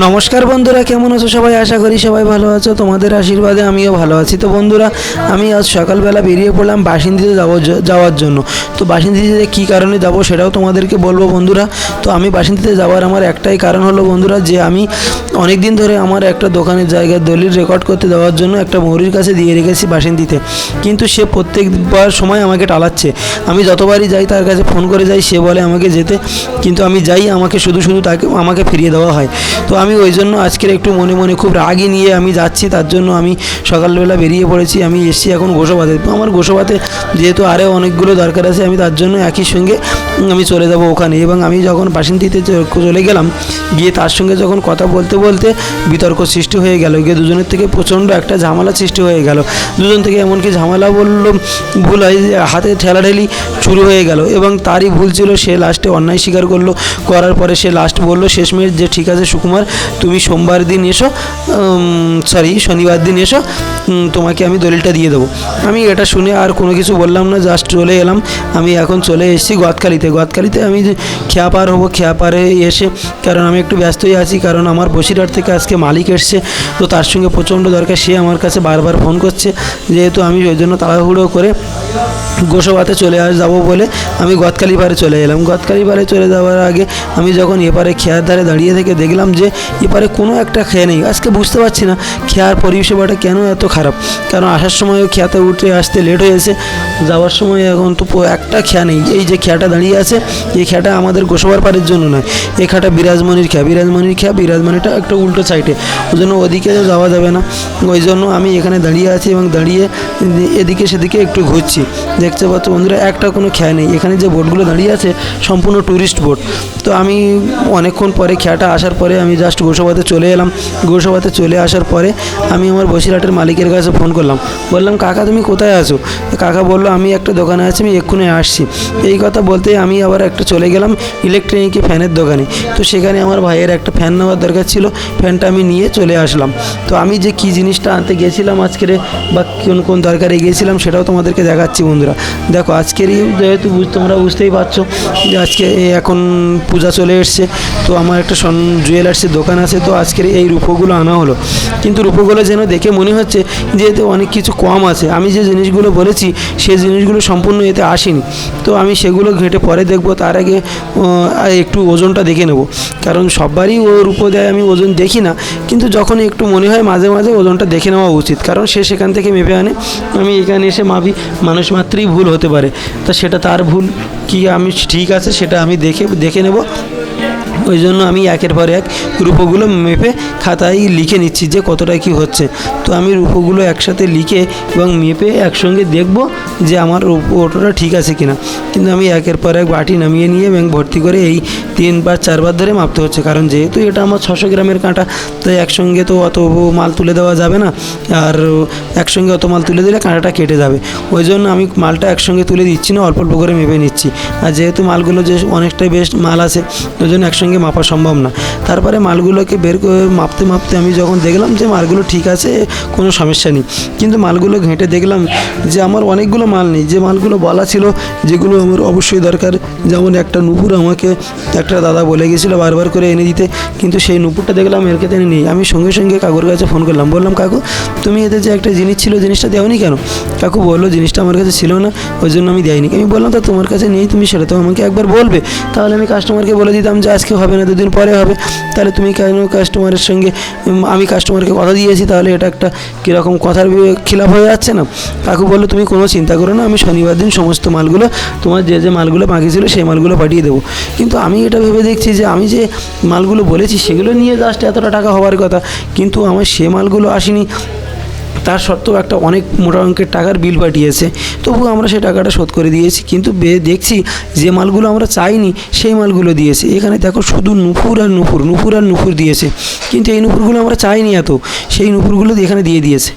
নমস্কার বন্ধুরা, কেমন আছো সবাই? আশা করি সবাই ভালো আছো। তোমাদের আশীর্বাদে আমিও ভালো আছি। তো বন্ধুরা, আমি আজ সকালবেলা বেরিয়ে পড়লাম বাসিন্দিতে যাব যাওয়ার জন্য। তো বাসিন্দিতে কী কারণে যাব সেটাও তোমাদেরকে বলব বন্ধুরা। তো আমি বাসিন্দিতে যাওয়ার আমার একটাই কারণ হলো বন্ধুরা, যে আমি অনেক দিন ধরে আমার একটা দোকানের জায়গায় দলিল রেকর্ড করতে দেওয়ার জন্য একটা মৌরির কাছে দিয়ে রেখেছি বাসিন্দিতে। কিন্তু সে প্রত্যেকবার সময় আমাকে টালাচ্ছে। আমি যতবারই যাই তার কাছে ফোন করে যাই, সে বলে আমাকে যেতে। কিন্তু আমি যাই, আমাকে শুধু শুধু তাকে, আমাকে ফিরিয়ে দেওয়া হয়। তো আমি ওই জন্য আজকের একটু মনে মনে খুব রাগই নিয়ে আমি যাচ্ছি, তার জন্য আমি সকালবেলা বেরিয়ে পড়েছি, আমি এসছি এখন গোসবাতে আমার গোসবাতে যেহেতু আরও অনেকগুলো দরকার আছে, আমি তার জন্য একই সঙ্গে আমি চলে যাব ওখানে। এবং আমি যখন বাসিন্দিতে চলে গেলাম, গিয়ে তার সঙ্গে যখন কথা বলতে বলতে বিতর্ক সৃষ্টি হয়ে গেল। গিয়ে দুজনের থেকে প্রচণ্ড একটা ঝামেলা সৃষ্টি হয়ে গেল। দুজন থেকে এমনকি ঝামেলা বলল, ভুল হয়, হাতে ঠেলাঠেলি শুরু হয়ে গেল। এবং তারই ভুল ছিল, সে লাস্টে অন্যায় স্বীকার করল। করার পরে সে লাস্ট বলল, শেষমেশ যে ঠিক আছে সুকুমার, তুমি সোমবার দিন এসো সরি শনিবার দিন এসো তোমাকে আমি দলিলটা দিয়ে দেবো। আমি এটা শুনে আর কোনো কিছু বললাম না জাস্ট চলে এলাম। আমি এখন চলে এসেছি গদখালিতে গদখালিতে আমি যে খেয়া পার হব, খেয়া পারে এসে, কারণ আমি একটু ব্যস্তই আছি, কারণ আমার বসিরহাট থেকে আজকে মালিক এসছে। তো তার সঙ্গে প্রচণ্ড দরকার, সে আমার কাছে বারবার ফোন করছে। যেহেতু আমি ওই জন্য তাড়াহুড়ো করে গোসবাতে চলে আস, যাব বলে আমি গদখালি পারে চলে এলাম। গদখালি পারে চলে যাওয়ার আগে আমি যখন এপারে খেয়ার ধারে দাঁড়িয়ে থেকে দেখলাম যে, এপারে কোনো একটা খেয়া নেই। আজকে বুঝতে পারছি না, খেয়ার পরিষেবাটা কেন এত খারাপ কারণ আসার সময়ও খেয়াতে উঠে আসতে লেট হয়েছে যাওয়ার সময় এখন তো একটা খেয়া নেই। এই যে খেয়াটা দাঁড়িয়ে আছে, এই খেয়াটা আমাদের গোসবার পাড়ের জন্য নয়। এই খেয়াটা বিরাজমণির খেয়া। বিরাজমণির খেয়া বিরাজমণিটা একটা উল্টো সাইডে ওই জন্য ওদিকে যাওয়া যাবে না। ওই জন্য আমি এখানে দাঁড়িয়ে আছি এবং দাঁড়িয়ে এদিকে সেদিকে একটু ঘুরছি। দেখতে পাচ্ছ বন্ধুরা, একটা কোনো খেয়া নেই। এখানে যে বোটগুলো দাঁড়িয়ে আছে, সম্পূর্ণ ট্যুরিস্ট বোট। তো আমি অনেকক্ষণ পরে খেয়াটা আসার পরে আমি জাস্ট গোসবাতে চলে এলাম। গোসবাতে চলে আসার পরে আমি আমার বসিরহাটের মালিকের কাছে ফোন করলাম। বললাম, কাকা, তুমি কোথায় আছো? কাকা বলল, আমি একটা দোকানে আছি, আমি এক্ষুনি আসছি। এই কথা বলতে আমি আবার একটা চলে গেলাম ইলেকট্রনিক ফ্যানের দোকানে। তো সেখানে আমার ভাইয়ের একটা ফ্যান নেওয়ার দরকার ছিল ফ্যানটা আমি নিয়ে চলে আসলাম। তো আমি যে কী জিনিসটা আনতে গেছিলাম আজকের বা কোন কোন দরকারে গিয়েছিলাম, সেটাও তোমাদেরকে দেখাচ্ছি বন্ধুরা। দেখো আজকেরই যেহেতু তোমরা বুঝতেই পারছ যে আজকে এখন পূজা চলে এসছে। তো আমার একটা সন জুয়েলার্সের দোকান আছে, তো আজকের এই রূপোগুলো আনা হলো। কিন্তু রূপোগুলো যেন দেখে মনে হচ্ছে যে এতে অনেক কিছু কম আছে। আমি যে জিনিসগুলো বলেছি, সেই জিনিসগুলো সম্পূর্ণ এতে আসেনি। তো আমি সেগুলো ঘেঁটে পরে দেখব, তার আগে একটু ওজনটা দেখে নেব। কারণ সববারই ওর রূপো দেয় আমি ওজন দেখি না, কিন্তু যখন একটু মনে হয় মাঝে মাঝে ওজনটা দেখে নেওয়া উচিত। কারণ সে সেখান থেকে মেপে আনে, আমি এখানে এসে মাপি, মানুষ মাত্রই ভুল হতে পারে। তা সেটা তার ভুল, কি আমি ঠিক আছে সেটা আমি দেখে দেখে নেব। ওই জন্য আমি একের পর এক রূপগুলো মেপে খাতায় লিখে নিচ্ছি যে কতটা কি হচ্ছে। তো আমি রূপগুলো একসাথে লিখে এবং মেপে একসঙ্গে দেখব যে আমার ওটা ঠিক আছে কিনা। কিন্তু আমি একের পর এক বাটি নামিয়ে নিয়ে এবং ভর্তি করে এই তিনবার, চারবার ধরে মাপতে হচ্ছে। কারণ যেহেতু এটা আমার ছশো গ্রামের কাঁটা, তাই একসঙ্গে তো অত মাল তুলে দেওয়া যাবে না। আর একসঙ্গে অত মাল তুলে দিলে কাঁটাটা কেটে যাবে। ওই জন্য আমি মালটা একসঙ্গে তুলে দিচ্ছি না, অল্প অল্প করে মেপে নিচ্ছি। আর যেহেতু মালগুলো যে অনেকটাই বেশ মাল আছে ওই জন্য একসঙ্গে মাপা সম্ভব না। তারপরে মালগুলোকে বের করে মাপতে মাপতে আমি যখন দেখলাম যে মালগুলো ঠিক আছে, কোনো সমস্যা নেই। কিন্তু মালগুলো ঘেঁটে দেখলাম যে আমার অনেকগুলো মাল নেই। যে মালগুলো বলা ছিল যেগুলো আমার অবশ্যই দরকার। যেমন একটা নুপুর আমাকে একটা দাদা বলে গেছিল বারবার করে এনে দিতে। কিন্তু সেই নুপুরটা দেখলাম এর কাছে নেই। আমি সঙ্গে সঙ্গে কাকুর কাছে ফোন করলাম। বললাম, কাকু, তুমি এতে যে একটা জিনিস ছিল, জিনিসটা দেওনি কেন? কাকু বলল, জিনিসটা আমার কাছে ছিল না, ওই জন্য আমি দেয়নি। আমি বললাম, তা তোমার কাছে নেই, তুমি সেটা তো আমাকে একবার বলবে। তাহলে আমি কাস্টমারকে বলে দিতাম যে আজকে হবে না, দুদিন পরে হবে। তাহলে তুমি কেন কাস্টমারের সঙ্গে আমি কাস্টমারকে কথা দিয়েছি, তাহলে এটা একটা কীরকম কথার খিলাফ হয়ে যাচ্ছে না? কাকু বলল, তুমি কোনো চিন্তা করো না, আমি শনিবার দিন সমস্ত মালগুলো, তোমার যে যে মালগুলো বাকি ছিল, সেই মালগুলো পাঠিয়ে দেবো। কিন্তু আমি এটা ভেবে দেখছি যে, আমি যে মালগুলো বলেছি, সেগুলো নিয়ে জাস্ট এতটা টাকা হওয়ার কথা, কিন্তু আমার সে মালগুলো আসেনি। তার সত্ত্বেও একটা অনেক মোটা অঙ্কের টাকার বিল পাঠিয়েছে। তবুও আমরা সেই টাকাটা শোধ করে দিয়েছি। কিন্তু দেখছি যে মালগুলো আমরা চাইনি, সেই মালগুলো দিয়েছে। এখানে দেখো শুধু নুপুর আর নুপুর নুপুর আর নুপুর দিয়েছে। কিন্তু এই নুপুরগুলো আমরা চাইনি এত। সেই নুপুরগুলো এখানে দিয়ে দিয়েছে।